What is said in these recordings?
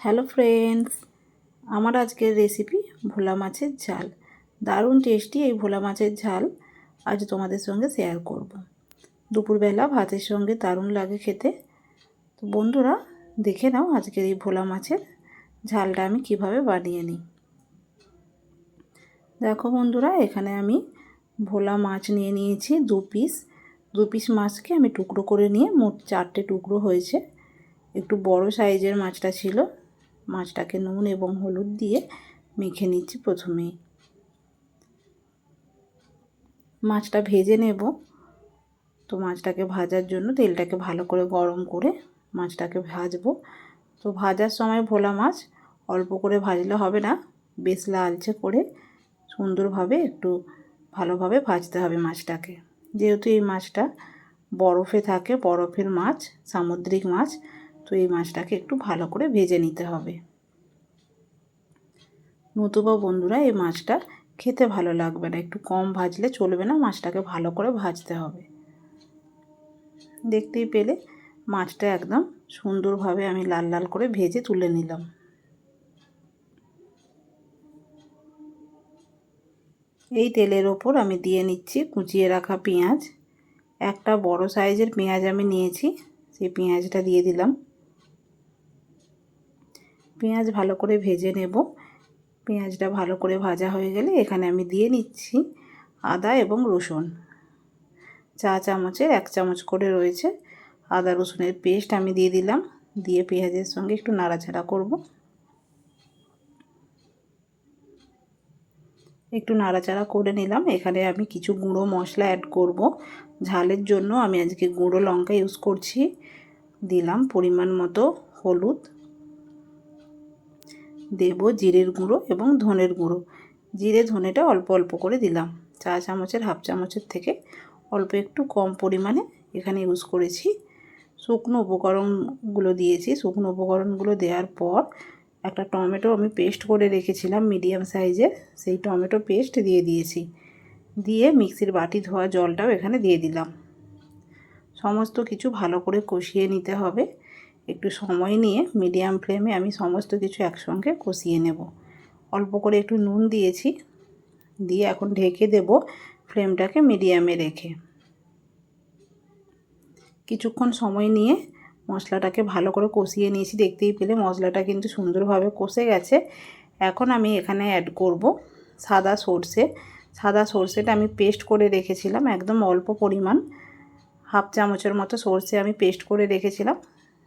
Hello friends, আমার আজকের recipe ভোলা মাছের ঝাল। দারুণ টেস্টি এই ভোলা মাছের ঝাল আজ তোমাদের সঙ্গে শেয়ার করব। দুপুরবেলা ভাতের সঙ্গে দারুণ লাগে খেতে। তো বন্ধুরা, দেখে নাও আজকের এই ভোলা মাছের ঝালটা আমি কীভাবে বানিয়ে নিই। দেখো বন্ধুরা, এখানে আমি ভোলা মাছ নিয়ে নিয়েছি দু পিস। দু পিস মাছকে আমি টুকরো করে নিয়ে মোট চারটে টুকরো হয়েছে। একটু বড় সাইজের মাছটা ছিল। মাছটাকে নুন এবং হলুদ দিয়ে মেখে নিচ্ছি প্রথমেই মাছটা ভেজে নেব। তো মাছটাকে ভাজার জন্য তেলটাকে ভালো করে গরম করে মাছটাকে ভাজবো। তো ভাজার সময় ভোলা মাছ অল্প করে ভাজলে হবে না বেশ লালচে করে সুন্দরভাবে একটু ভালোভাবে ভাজতে হবে মাছটাকে। যেহেতু এই মাছটা বরফে থাকে, বরফের মাছ, সামুদ্রিক মাছ তো এই মাছটাকে একটু ভালো করে ভেজে নিতে হবে। নতুবা বন্ধুরা, এই মাছটা খেতে ভালো লাগবে না। একটু কম ভাজলে চলবে না, মাছটাকে ভালো করে ভাজতে হবে। দেখতেই পেলে মাছটা একদম সুন্দরভাবে আমি লাল লাল করে ভেজে তুলে নিলাম। এই তেলের ওপর আমি দিয়ে নিচ্ছি কুচিয়ে রাখা পেঁয়াজ। একটা বড় সাইজের পেঁয়াজ আমি নিয়েছি, সেই পেঁয়াজটা দিয়ে দিলাম। পেঁয়াজ ভালো করে ভেজে নেব। পেঁয়াজটা ভালো করে ভাজা হয়ে গেলে এখানে আমি দিয়ে নিচ্ছি আদা এবং রসুন। চা চামচের এক চামচ করে রয়েছে। আদা রসুনের পেস্ট আমি দিয়ে দিলাম। দিয়ে পেঁয়াজের সঙ্গে একটু নাড়াচাড়া করব। একটু নাড়াচাড়া করে নিলাম। এখানে আমি কিছু গুঁড়ো মশলা অ্যাড করব। ঝালের জন্য আমি আজকে গুঁড়ো লঙ্কা ইউজ করছি। দিলাম পরিমাণ মতো হলুদ। দেব জিরের গুঁড়ো এবং ধনের গুঁড়ো। জিরে ধনেটা অল্প অল্প করে দিলাম। চা চামচের হাফ চামচের থেকে অল্প একটু কম পরিমাণে এখানে ইউজ করেছি। শুকনো উপকরণগুলো দিয়েছি। শুকনো উপকরণগুলো দেওয়ার পর একটা টমেটো আমি পেস্ট করে রেখেছিলাম মিডিয়াম সাইজের সেই টমেটো পেস্ট দিয়ে দিয়েছি। দিয়ে মিক্সির বাটি ধোয়া জলটাও এখানে দিয়ে দিলাম। সমস্ত কিছু ভালো করে কষিয়ে নিতে হবে। একটু সময় নিয়ে মিডিয়াম ফ্লেমে আমি সমস্ত কিছু একসঙ্গে কষিয়ে নেব। অল্প করে একটু নুন দিয়েছি, দিয়ে এখন ঢেকে দেব ফ্লেমটাকে মিডিয়ামে রেখে। কিছুক্ষণ সময় নিয়ে মশলাটাকে ভালো করে কষিয়ে নিয়েছি, দেখতেই পেলে মশলাটা কিন্তু সুন্দরভাবে কষে গেছে। এখন আমি এখানে অ্যাড করব সাদা সর্ষে। সাদা সর্ষেটা আমি পেস্ট করে রেখেছিলাম, একদম অল্প পরিমাণ। হাফ চামচের মতো সর্ষে আমি পেস্ট করে রেখেছিলাম।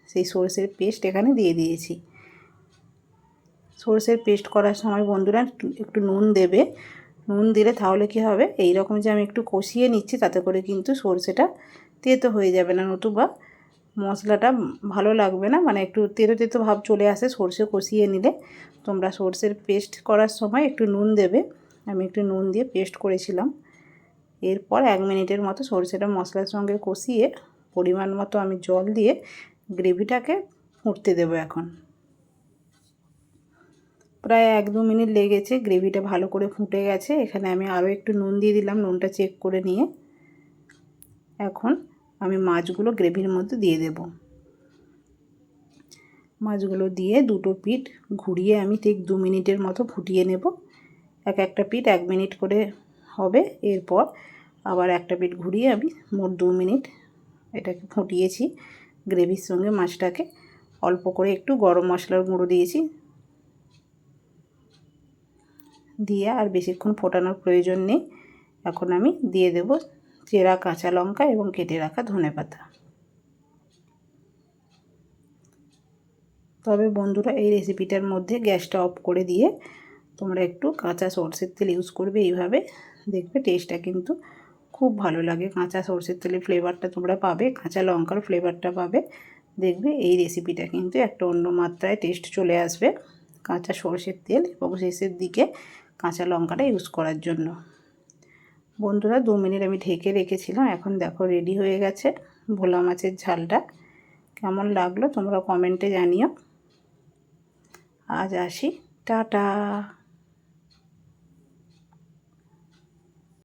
সেই সর্ষের পেস্ট এখানে দিয়ে দিয়েছি। সর্ষের পেস্ট করার সময় বন্ধুরা একটু নুন দেবে। নুন দিলে তাহলে কি হবে? এই রকম যে আমি একটু কষিয়ে নিচ্ছি, তাতে করে কিন্তু সর্ষেটা তেতো হয়ে যাবে না, নতুবা মশলাটা ভালো লাগবে না। মানে একটু তেতো তেতো ভাব চলে আসে সর্ষে কষিয়ে নিলে। তোমরা সর্ষের পেস্ট করার সময় একটু নুন দেবে। আমি একটু নুন দিয়ে পেস্ট করেছিলাম। এরপর এক মিনিটের মতো সর্ষেটা মশলার সঙ্গে কষিয়ে পরিমাণ মতো আমি জল দিয়ে গ্রেভিটাকে ফুটতে দেবো এখন। প্রায় এক দু মিনিট লেগেছে, গ্রেভিটা ভালো করে ফুটে গেছে। এখানে আমি আরও একটু নুন দিয়ে দিলাম, নুনটা চেক করে নিয়ে। এখন আমি মাছগুলো গ্রেভির মধ্যে দিয়ে দেব। মাছগুলো দিয়ে দুটো পিঠ ঘুরিয়ে আমি ঠিক দু মিনিটের মতো ফুটিয়ে নেব। এক একটা পিঠ এক মিনিট করে হবে, এরপর আবার একটা পিঠ ঘুরিয়ে আমি মোট দু মিনিট এটাকে ফুটিয়েছি। গ্রেভির সঙ্গে মাছটাকে অল্প করে একটু গরম মশলার গুঁড়ো দিয়েছি। দিয়ে আর বেশিক্ষণ ফোটানোর প্রয়োজন নেই। এখন আমি দিয়ে দেব চেরা কাঁচা লঙ্কা এবং কেটে রাখা ধনে পাতা। তবে বন্ধুরা, এই রেসিপিটার মধ্যে গ্যাসটা অফ করে দিয়ে তোমরা একটু কাঁচা সর্ষের তেল ইউজ করবে এইভাবে। দেখবে টেস্টটা কিন্তু খুব ভালো লাগে কাঁচা সর্ষের তেলের ফ্লেভারটা তোমরা পাবে, কাঁচা লঙ্কার ফ্লেভারটা পাবে। দেখবে এই রেসিপিটা কিন্তু একটা অন্য মাত্রায় টেস্ট চলে আসবে কাঁচা সর্ষের তেল এবং শেষের দিকে কাঁচা লঙ্কাটা ইউজ করার জন্য। বন্ধুরা, দু মিনিট আমি ঢেকে রেখেছিলাম, এখন দেখো রেডি হয়ে গেছে ভোলা মাছের ঝালটা। কেমন লাগল তোমরা কমেন্টে জানিও। আজ আসি, টাটা!